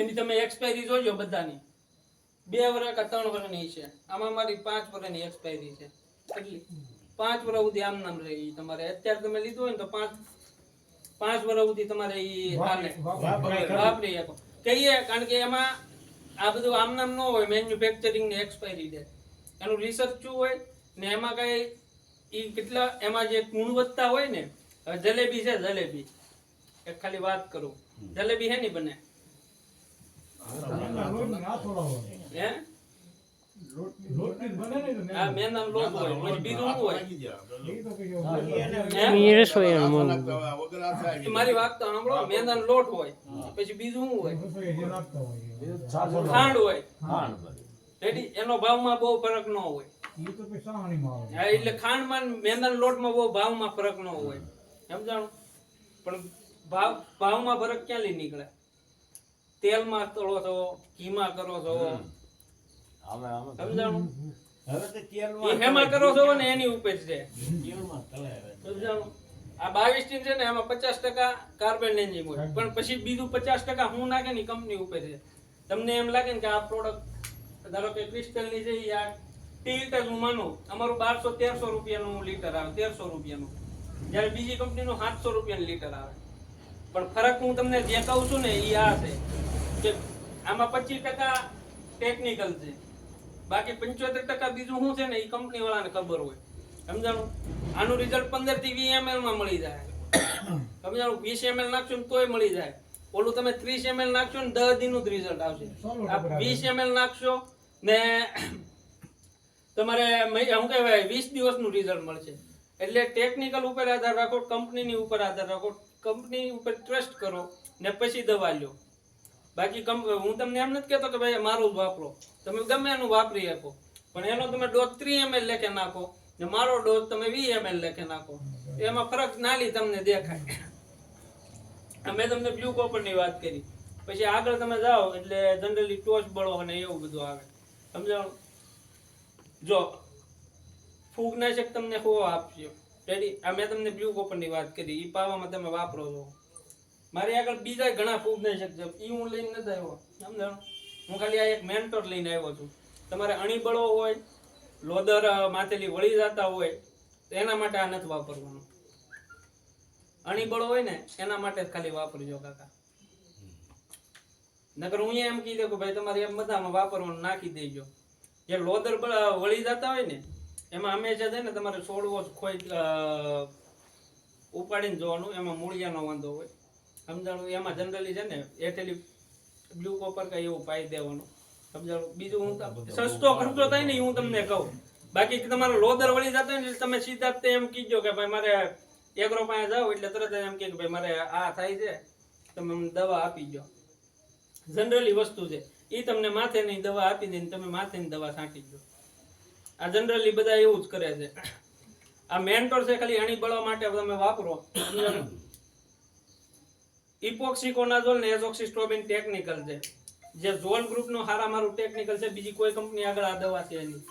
એની તમે એક્સપાયરી જોજો બધાની. બે વર્ષ કે ત્રણ વર્ષની છે. આમાં મારી પાંચ વર્ષની એક્સપાયરી છે. કેટલી પાંચ વર્ષ સુધી આમ નામ રહે તમારે. અત્યારે તમે લીધું હોય ને તો પાંચ પાંચ વર્ષ સુધી તમારે ઈ હાલે. વાપરી. શકો કહીએ કારણ કે એમાં આ બધું આમ નામ ન હોય મેન્યુફેક્ચરિંગની એક્સપાયરી ડેટ એનું રિસર્ચ શું હોય ને એમાં કઈ ઈ કેટલા એમાં જે ગુણવત્તા હોય ને જલેબી છે જલેબી. એક ખાલી વાત કરું. જલેબી હે ની બને? મારી વાત તો સાંભળો મેંદા લોટ હોય પછી બીજું શું હોય ખાંડ હોય રેડી એનો ભાવમાં બહુ ફરક ન હોય એટલે ખાંડમાં મેંદા લોટ લોટમાં બહુ ભાવમાં ફરક ન હોય. સમજાણું પણ ભાવ ભાવમાં ફરક ક્યાં લઈ નીકળે? તેલમાં તળો છો ઘીમાં કરો છો. સમજાણું? એ હેમાં કરો છો ને એની ઉપજ છે સમજાણું? આ બાવીસ ટીન છે ને એમાં પચાસ ટકા કાર્બન હોય. પણ પછી બીજું પચાસ ટકા હું નાખે ને કંપની ઉપર છે તમને એમ લાગે ને કે આ પ્રોડક્ટ ધારો કે ક્રિસ્ટલની છે આ ટી લીટર હું માનું. અમારું બારસો તેરસો રૂપિયાનું લીટર આવે તેરસો રૂપિયાનું. જ્યારે બીજી કંપનીનું સાતસો રૂપિયાનું લીટર આવે. પણ ફરક હું તમને જે કહું છું ને એ આ છે કે આમાં પચીસ ટકા ટેકનિકલ છે. બાકી પંચોતેર ટકા બીજું શું છે ને એ કંપની વાળાને ખબર હોય. સમજાણું? આનું રિઝલ્ટ પંદરથી વીસ એમએલમાં મળી જાય. સમજાણું? વીસ એમએલ નાખશો ને તોય મળી જાય. ઓલું તમે ત્રીસ એમએલ નાખશો ને દસ દિનનું જ રિઝલ્ટ આવશે. વીસ એમએલ નાખશો ને તમારે શું કહેવાય? વીસ દિવસનું રિઝલ્ટ મળશે. એટલે ટેકનિકલ ઉપર આધાર રાખો કંપનીની ઉપર આધાર રાખો કંપની ઉપર ટ્રસ્ટ કરો ને પછી દવા લ્યો બાકી હું તમને એમ નથી કહેતો કે ભાઈ મારું વાપરો. તમે ગમે એનું વાપરી શકો પણ એનો તમે ડોઝ ત્રી એમએલ લેખે નાખો ને મારો ડોઝ તમે વી એમએલ લેખે નાખો. એમાં ફરક નાલી તમને દેખાય. અમે તમને બ્લુ કોપરની વાત કરી. પછી આગળ તમે જાઓ એટલે જનરલી ટોચ બળો અને એવું બધું આવે. સમજાવ જો, ફૂગનાશક તમને હો આપજો રેડી આ મેં તમને બ્લુ કોપરની વાત કરી એ પાવામાં તમે વાપરો છો. મારી આગળ બીજા ઘણા ફૂગનાશક છે એ હું લઈને નથી આવ્યો. સમજાણું? હું ખાલી આ એક મેન્ટોર લઈને આવ્યો છું. તમારે અણીબળો હોય, લોદર માથેલી વળી જતા હોય તો એના માટે આ નથી વાપરવાનું. અણીબળો હોય ને, એના માટે જ ખાલી વાપરજો કાકા. નકર હું એમ કીધું કે ભાઈ, તમારે એમ બધામાં વાપરવાનું નાખી દેજો. જે લોદર વળી જતા હોય ને એમાં હંમેશા છે ને તમારે છોડવો વર્ષ ખોઈ ઉપાડીને જોવાનું એમાં મૂળિયાનો વાંધો હોય. સમજાણું? એમાં જનરલી છે ને એટેલી બ્લુ કોપર કઈ એવું પાઈ દેવાનું. સમજાણું? બીજું હું સસ્તો ખર્ચો થાય ને હું તમને કહું. બાકી તમારો લોદર વળી જતો હોય ને તમે સીધા તે એમ કીજો કે ભાઈ મારે એગ્રો પાસે જાઓ એટલે તરત જ એમ કે ભાઈ મારે આ થાય છે તમે દવા આપી દો જનરલી વસ્તુ છે. એ તમને માથેની દવા આપી દે તમે માથેની દવા છાંટી દો આ જનરલી બધા એવું જ કરે છે. આ મેન્ટોર છે ખાલી અણી બળવા માટે તમે વાપરો. ઇપોક્સિકોનાઝોલ ને એઝોક્સિસ્ટ્રોબિન ટેકનિકલ છે. જે ઝોલ ગ્રુપનો હારા મારું ટેકનિકલ છે, બીજી કોઈ કંપની આગળ આ દવા છે એની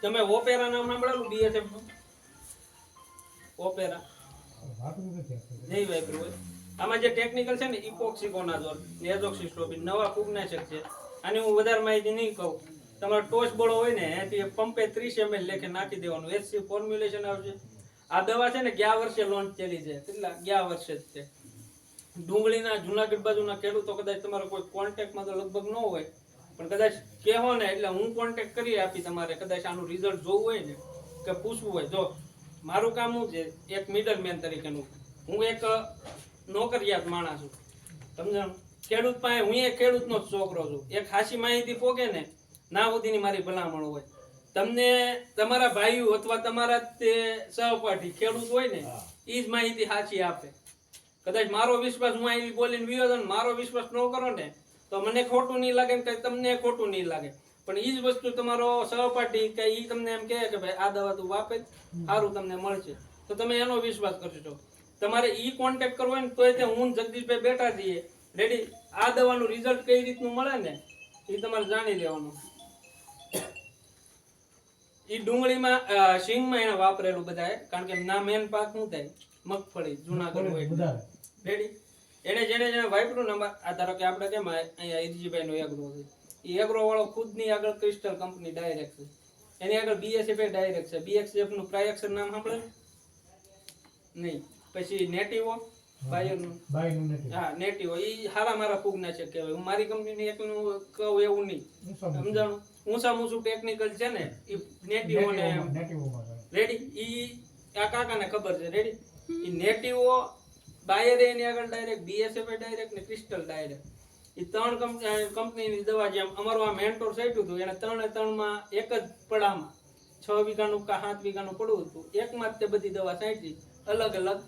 તમે ઓપેરા નામ સાંભળેલું? બીએસએફનું? ઓપેરા. નહીં વાપર્યું હોય આમાં જે ટેકનિકલ છે ને ઇપોક્સિકોનાઝોલ ને એઝોક્સિસ્ટ્રોબિન નવા ફૂગનાશક છે. આની હું વધારે માહિતી નહીં કહું. તમારો ટોચ બળો હોય ને એ પંપે ત્રીસ એમએલ લેખે નાખી દેવાનું. એસસી ફોર્મ્યુલેશન આવશે. આ દવા છે ને, ગયા વર્ષે લોન્ચ થયેલી છે. કેટલા? ગયા વર્ષે જ છે. ડુંગળીના જુનાગઢ બાજુના ખેડૂતો કદાચ તમારો કોઈ કોન્ટેક્ટમાં તો લગભગ ન હોય. પણ કદાચ કહેવો ને, એટલે હું કોન્ટેક્ટ કરી આપી તમારે. કદાચ આનું રિઝલ્ટ જોવું હોય ને, કે પૂછવું હોય. જો, મારું કામ શું છે? એક મિડલ મેન તરીકેનું. હું એક નોકરિયાત માણસ છું. સમજણ ખેડૂત પાસે હું એ ખેડૂતનો જ છોકરો છું. એક ખાસી માહિતી પોગે ને ના સુધીની મારી ભલામણ હોય. તમને તમારા ભાઈઓ અથવા તમારા તે સહપાઠી ખેડૂત હોય ને એ જ માહિતી સાચી આપે. કદાચ મારો વિશ્વાસ હું અહીં બોલીને વિયો મારો વિશ્વાસ ન કરો ને તો મને ખોટું નહીં લાગે કે તમને ખોટું નહીં લાગે. પણ એ જ વસ્તુ તમારો સહપાઠી કે એ તમને એમ કહે કે ભાઈ આ દવા તું વાપે સારું તમને મળશે. તો તમે એનો વિશ્વાસ કરશો. તમારે ઈ કોન્ટેક્ટ કરવો હોય ને તોય તે હું જગદીશભાઈ બેઠા છીએ. રેડી આ દવાનું રિઝલ્ટ કઈ રીતનું મળે ને એ તમારે જાણી લેવાનું. ઈ ડુંગળીમાં શિંગમાં એને વાપરેલું બધાએ કારણ કે ના મેન પાક શું થાય? મગફળી જૂનાગઢ હોય રેડી એને જેને જેને વાપર્યું નંબર આ ધારો કે આપણે કેમ અહીંયા ઇરજીભાઈ નો એગ્રો છે. એ એગ્રો વાળો ખુદની આગળ ક્રિસ્ટલ કંપની ડાયરેક્ટ છે. એની આગળ બીએસએફ ડાયરેક્ટ છે. બીએસએફનું પ્રાયક્ષર નામ સાંભળે નહીં. પછી નેટિવો બાયરનું બાયનું નથી હા નેટિવો ઈ હારા મારા ફૂગના છે કહેવાય. હું મારી કંપનીની એકનું કહું એવું નહીં. સમજાણું? ઊંચા ઊંચું ટેકનિકલ છે ને એ નેટિવો ને રેડી ઈ આ કાકાને ખબર છે. રેડી ઈ નેટિવો બાયર એની આગળ ડાયરેક્ટ બીએસએફ ડાયરેક્ટ ને ક્રિસ્ટલ ડાયરેક્ટ એ ત્રણ કંપ- કંપનીની દવા જેમ અમારું આ મેન્ટોર સાઈટ્યું હતું એને ત્રણે ત્રણમાં એક જ પડામાં છ વીઘાનું કે સાત વીઘાનું પડવું હતું. એકમાં જ તે બધી દવા સાંટી અલગ અલગ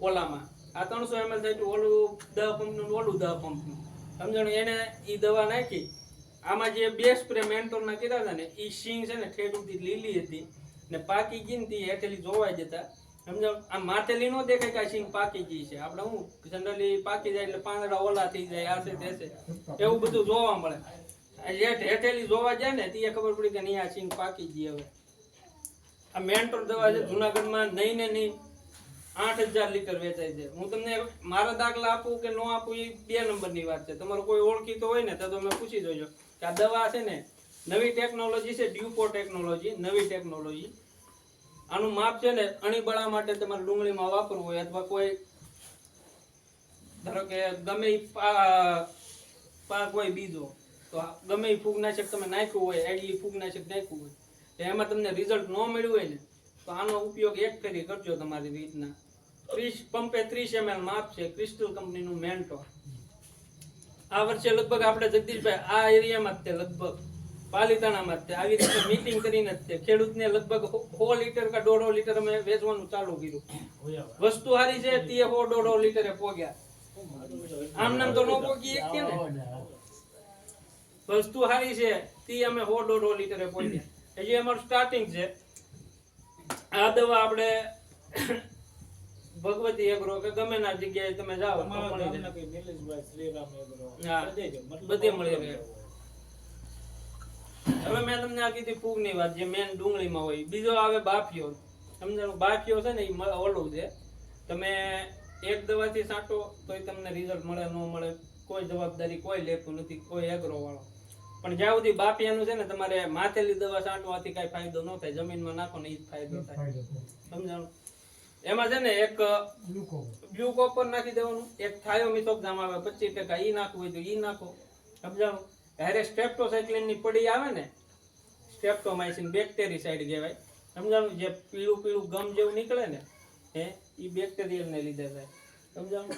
ઓલામાં. આ ત્રણસો એમએલ સાઈટ્યું ઓલું દવા પંપનું ઓલું દહ પંપનું સમજણ? એને એ દવા નાખી. આમાં જે બે સ્પ્રે મેન્ટોરના કીધા હતા ને એ સિંગ છે ને સુધી લીલી હતી. ને પાકી ગઈ ને હેઠેલી જોવાઈ જતા. સમજો આ માથેલી નો દેખાય કે આ સિંગ પાકી ગઈ છે. આપણે હું જનરલી પાકી જાય એટલે પાંદડા ઓલા થઈ જાય, આ છે તે છે. એવું બધું જોવા મળે. હેઠ, હેઠેલી જોવા જાય ને, તે ખબર પડી કે નહીં, આ સિંગ પાકી ગઈ હવે. આ મેન્ટોર દવા છે, જુનાગઢમાં નહીં ને નહીં આઠ હજાર લીટર વેચાય છે. હું તમને મારા દાખલા આપું કે ન આપું એ બે નંબરની વાત છે. તમારો કોઈ ઓળખીતો હોય ને તો તમે પૂછી જોજો કે આ દવા છે ને, નવી ટેકનોલોજી છે, ડ્યુપો ટેકનોલોજી, નવી ટેકનોલોજી. આનું માપ છે ને, અણીબળા માટે તમારે ડુંગળીમાં વાપરવું હોય અથવા કોઈ, ધારો કે ગમે પાક હોય બીજો, તો ગમે ફૂગનાશક તમે નાખ્યું હોય એડલી ફૂગનાશક નાખ્યું હોય, તો એમાં તમને રિઝલ્ટ ન મળ્યું હોય ને, તો આનો ઉપયોગ એક કરી કરજો તમારી રીતના. ત્રીસ, પંપે ત્રીસ એમએલ માપ છે ક્રિસ્ટલ કંપનીનું મેન્ટો આ વર્ષે લગભગ આપણે જગદીશભાઈ, આ એરિયામાં જ તે લગભગ, પાલિતાણામાં જ તે. આવી રીતે મીટિંગ કરીને જ તે. ખેડૂતને લગભગ સો લીટર કે દોઢો લીટર અમે વેચવાનું ચાલુ કર્યું. વસ્તુ સારી છે તે સો દોઢો લીટરે પોગ્યા. આમ નામ તો નો પોગી એક ને? વસ્તુ સારી છે, તે અમે સો દોઢો લીટરે પોગ્યા. હજી અમારું સ્ટાર્ટિંગ છે. આ દવા આપણે ભગવતી એગ્રો કે ગમે ના જગ્યાએ તમે જાઓ તો મળી જાય. હા, બધે મળી રહે હવે મેં તમને આ કીધી ફૂગની વાત જે મેન ડુંગળીમાં હોય. બીજો આવે બાફિયો. સમજાણું બાફિયો છે ને એ ઓલું છે. તમે એક દવાથી સાંટો તોય તમને રિઝલ્ટ મળે ન મળે કોઈ જવાબદારી કોઈ લેતું નથી કોઈ એગ્રો વાળો. પણ જ્યાં સુધી બાફિયાનું છે ને તમારે માથેલી દવા છાંટવાથી કાંઈ ફાયદો ન થાય જમીનમાં નાખો ને એ જ ફાયદો થાય. ફાયદો થાય. સમજાણું? એમાં છે ને એક બ્લુ કોપર નાખી દેવાનું. એક થાયો મિથોક્સામ આવે પચીસ ટકા ઈ નાખવું હોય તો ઈ નાખો. સમજાણું? જયારે સ્ટેપ્ટોસાઇક્લિનની પડી આવે ને સ્ટેપ્ટોમાઇસિન બેક્ટેરિસાઇડ કહેવાય. સમજાણું? જે પીળું પીળું ગમ જેવું નીકળે ને હે ઈ બેક્ટેરિયલને લીધે થાય. સમજાણું?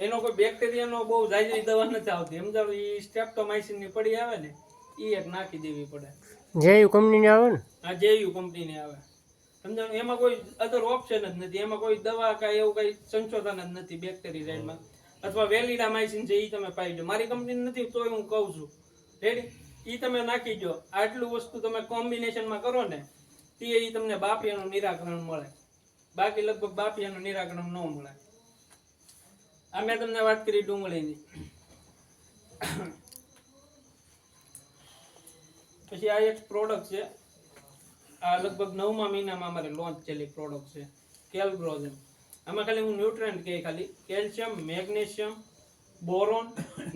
એનો કોઈ બેક્ટેરિયાનો બહુ જાજરી દવા નથી આવતી. સમજાણું? એ સ્ટેપ્ટોમાઇસિનની પડી આવે ને એ એક નાખી દેવી પડે. જે કંપનીની આવે ને? આ જેયુ કંપનીની આવે. સમજાણું? એમાં કોઈ અધર ઓપ્શન જ નથી. એમાં કોઈ દવા કાંઈ એવું કઈ સંશોધન જ નથી બેક્ટેરિયાઇડમાં અથવા વેલિડામાઇસિન છે એ તમે પાઈ દો મારી કંપની નથી, તોય હું કહું છું. રેડી એ તમે નાખી દો આટલું વસ્તુ તમે કોમ્બિનેશનમાં કરો ને, તે એ તમને બાફિયાનું નિરાકરણ મળે. બાકી લગભગ બાફિયાનું નિરાકરણ ન મળે. આ મેં તમને વાત કરી ડુંગળીની. પછી આ એક પ્રોડક્ટ છે. આ લગભગ નવમા મહિનામાં અમારે લોન્ચ થયેલી પ્રોડક્ટ છે કેલગ્રોઝન આમાં ખાલી હું ન્યુટ્રન્ટ કહે ખાલી કેલ્શિયમ મેગ્નેશિયમ બોરોન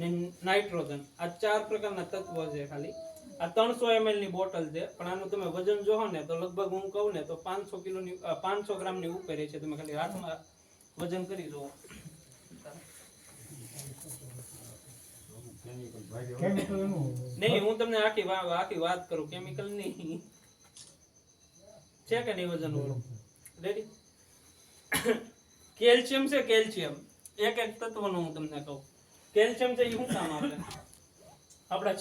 ને નાઇટ્રોજન આ ચાર પ્રકારના તત્વો છે ખાલી. આ ત્રણસો એમએલની બોટલ છે પણ આનું તમે વજન જોહો ને તો લગભગ હું કહું ને તો પાંચસો કિલોની પાંચસો ગ્રામની ઉપર છે. તમે ખાલી હાથમાં વજન કરી જુઓ. નહીં હું તમને આખી આખી વાત કરું કેમિકલ નહીં. છે કે નહીં વજન વાળું? રેડી કેલ્શિયમ છે કેલ્શિયમ. એક એક તત્વનું હું તમને કહું. કેલ્શિયમ છે એ શું કામ આપણે આપણા